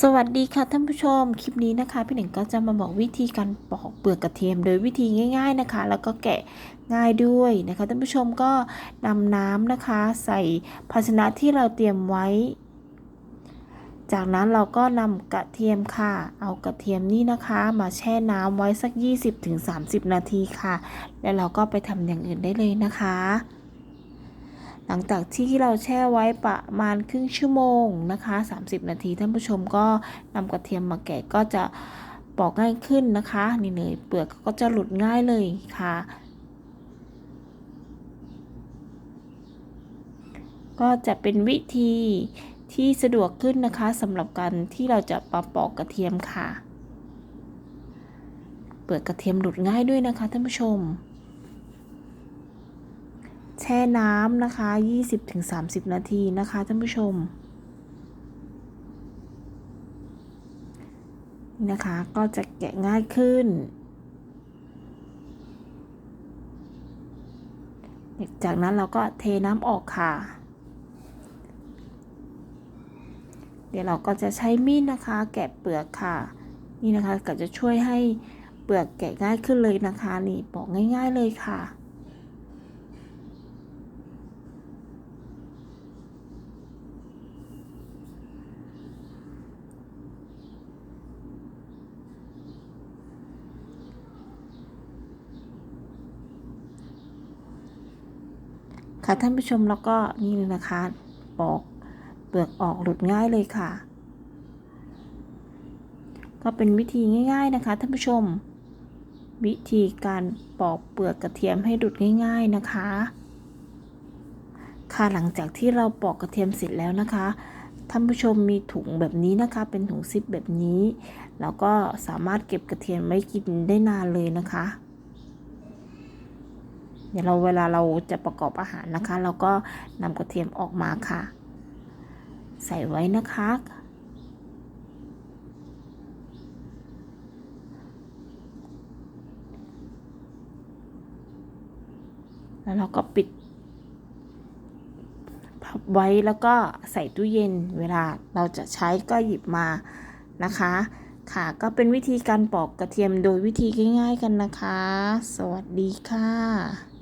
สวัสดีค่ะท่านผู้ชม คลิปนี้นะคะ พี่หนึ่งก็จะมาบอกวิธีการปอกเปลือกกระเทียมโดยวิธีง่าย ๆนะคะ แล้วก็แกะง่ายด้วยนะคะท่านผู้ชมก็นำน้ำนะคะ ใส่ภาชนะที่เราเตรียมไว้ จากนั้นเราก็นำกระเทียมค่ะ เอากระเทียมนี่นะคะ มาแช่น้ำไว้สัก 20-30 นาทีค่ะ แล้วเราก็ไปทำอย่างอื่นได้เลยนะคะ หลังจากที่เราแช่ไว้ประมาณครึ่งชั่วโมงนะคะ 30 นาทีท่านผู้ชมก็นำกระเทียมมาแกะก็จะปอกง่ายขึ้นนะคะนี่เลยเปลือกก็จะหลุดง่ายเลยค่ะ ก็จะเป็นวิธีที่สะดวกขึ้นนะคะสำหรับการที่เราจะปาปอกกระเทียมค่ะ เปลือกกระเทียมหลุดง่ายด้วยนะคะท่านผู้ชม แช่น้ำนะคะ 20-30 นาทีนะคะท่านผู้ชม นะคะก็จะแกะง่ายขึ้น จากนั้นเราก็เทน้ำออกค่ะ เดี๋ยวเราก็จะใช้มีดนะคะ แกะเปลือกค่ะ นี่นะคะก็จะช่วยให้เปลือกแกะง่ายขึ้นเลยนะคะ นี่ปอกง่าย ๆเลยค่ะ ค่ะท่านผู้ชมแล้วก็นี่เลยนะคะปอกเปลือกออกหลุดง่ายเลยค่ะ ก็เป็นวิธีง่าย ๆนะคะท่านผู้ชม วิธีการปอกเปลือกกระเทียมให้หลุดง่าย ๆนะคะ ค่ะหลังจากที่เราปอกกระเทียมเสร็จแล้วนะคะท่านผู้ชมมีถุงแบบนี้นะคะ เป็นถุงซิปแบบนี้ แล้วก็สามารถเก็บกระเทียมไว้กินได้นานเลยนะคะ เดี๋ยวเราเวลาเราจะประกอบอาหารนะคะ เราก็นำกระเทียมออกมาค่ะ ใส่ไว้นะคะ แล้วเราก็ปิดพับไว้แล้วก็ใส่ตู้เย็นเวลาเราจะใช้ก็หยิบมานะคะ ค่ะก็เป็นวิธีการปอกกระเทียมโดยวิธีง่าย ๆ กันนะคะ สวัสดีค่ะ